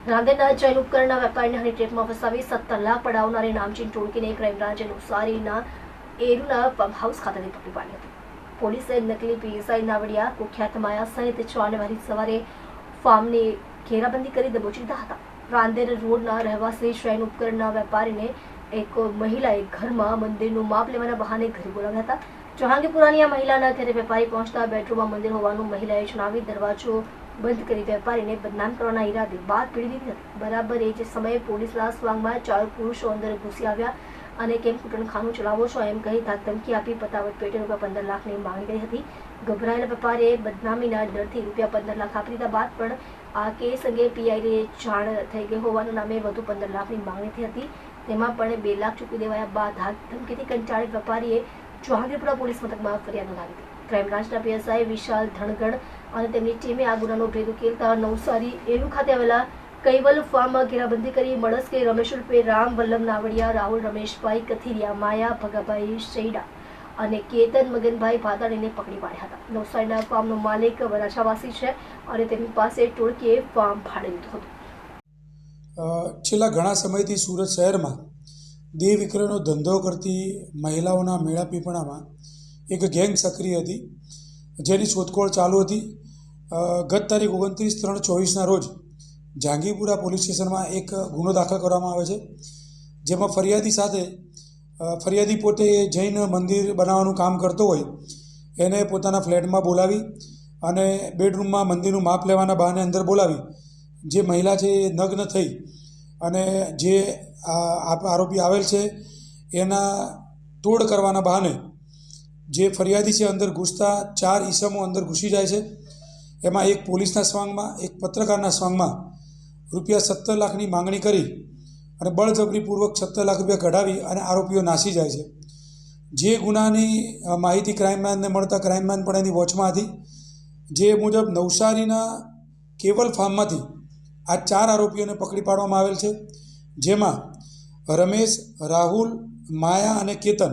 રાંદેરના જૈન ઉપકરણના વેપારીને હનીટ્રેપમાં ફસાવી સત્તર લાખ પડાવનારી નામચીન ટોળકીને ક્રાઇમ બ્રાન્ચે એરુના પંપ હાઉસ ખાતેથી પકડી પાડી હતી. પોલીસે નકલી પીએસઆઈ નાવડિયા, કુખ્યાત માયા સહિત છ વહેલી સવારે ફાર્મની ઘેરાબંધી કરી દબોચી લીધા હતા. રાંદેર રોડના રહેવાસી શ્રેન ઉપકરણના વેપારીને એક મહિલાએ ઘરમાં મંદિરનું માપ લેવાના બહાને ઘરે બોલાવ્યા હતા. જહાંગીરપુરાની આ મહિલાના ઘરે વેપારી પહોંચતા બેડરૂમમાં મંદિર હોવાનું મહિલાએ જણાવી દરવાજો બંધ કરી વેપારીને બદનામ કરવાના ઈરાદે. બાદ પીડી હતી બરાબર એ જ સમયે પોલીસ પોલીસના વાંગમાં ચાર પુરુષો અંદર ઘૂસી આવ્યા અને કેમ કૂટણખાનું ચલાવો છો એમ કહી ધમકી આપી પતાવટ પેટે રૂપિયા પંદર લાખની માંગણી કરી હતી. ગભરાયેલા વેપારીએ બદનામીના ડરથી રૂપિયા પંદર લાખ આપી દીધા બાદ પણ આ કેસ અંગે પીઆઈને જાણ થઈ ગઈ હોવાના નામે વધુ પંદર લાખની માંગણી થઈ હતી. તેમાં પણ બે લાખ ચૂકવી દેવાયા બાદ ધમકીથી કંટાળી વેપારીએ જહાંગીરપુરા પોલીસ મથકમાં ફરિયાદ નોંધાવી હતી. ક્રાઇમ બ્રાન્ચના પીએસઆઈ વિશાલ ધણગણ અને તેમની ટીમે આ ગુનાનો ભેદ ઉકેલતા નવસારી એલુ ખાતે આવેલા કૈવલ ફાર્મમાં ઘેરાબંધી કરી મળસ કે રમેશ ઉર્ફે રામ વલ્લભ નાવડિયા, રાહુલ રમેશભાઈ, કથિરિયા માયા, ભગાભાઈ શૈડા અને કેતન મગનભાઈ ભાદાણીને પકડી પાડ્યા હતા. નવસારીના ફાર્મનો માલિક વરાછાવાસી છે અને તેમની પાસે ટોળકીએ ફાર્મ ભાડે લીધું હતું. છેલ્લા ઘણા સમયથી સુરત શહેરમાં દેહ વિક્રયનો ધંધો કરતી મહિલાઓના મેળાપીપણામાં એક ગેંગ સક્રિય હતી, જેની શોધખોળ ચાલુ હતી ગત તારીખ ઓગણત્રીસ ત્રણ ચોવીસના રોજ જાંગીપુરા પોલીસ સ્ટેશનમાં એક ગુનો દાખલ કરવામાં આવે છે, જેમાં ફરિયાદી સાથે ફરિયાદી પોતે જૈન મંદિર બનાવવાનું કામ કરતો હોય, એને પોતાના ફ્લેટમાં બોલાવી અને બેડરૂમમાં મંદિરનું માપ લેવાના બહાને અંદર બોલાવી, જે મહિલા છે એ નગ્ન થઈ અને જે આરોપી આવેલ છે, એના તોડ કરવાના બહાને જે ફરિયાદી છે, અંદર ઘૂસતા ચાર ઈસમો અંદર ઘૂસી જાય છે. એમાં એક પોલીસના સ્વાંગમાં, એક પત્રકારના સ્વાંગમાં રૂપિયા સત્તર લાખની માંગણી કરી અને બળજબરીપૂર્વક સત્તર લાખ રૂપિયા કઢાવી અને આરોપીઓ નાસી જાય છે. જે ગુનાની માહિતી ક્રાઇમમેનને મળતા ક્રાઇમમેન પણ એની વોચમાં હતી. જે મુજબ નવસારીના કેવલ ફાર્મમાંથી આ ચાર આરોપીઓને પકડી પાડવામાં આવેલ છે. જેમાં રમેશ, રાહુલ, માયા અને કેતન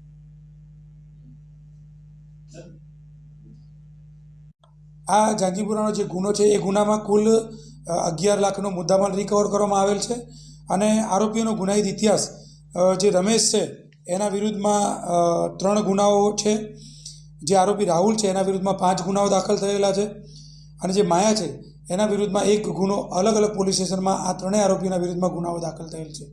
આ જાંજીપુરાનો જે ગુનો છે, એ ગુનામાં કુલ અગિયાર લાખનો મુદ્દામાલ રિકવર કરવામાં આવેલ છે. અને આરોપીઓનો ગુનાહિત ઇતિહાસ જે રમેશ છે, એના વિરુદ્ધમાં ત્રણ ગુનાઓ છે. જે આરોપી રાહુલ છે, એના વિરુદ્ધમાં પાંચ ગુનાઓ દાખલ થયેલા છે. અને જે માયા છે, એના વિરુદ્ધમાં એક ગુનો અલગ અલગ પોલીસ સ્ટેશનમાં આ ત્રણેય આરોપીઓના વિરુદ્ધમાં ગુનાઓ દાખલ થયેલ છે.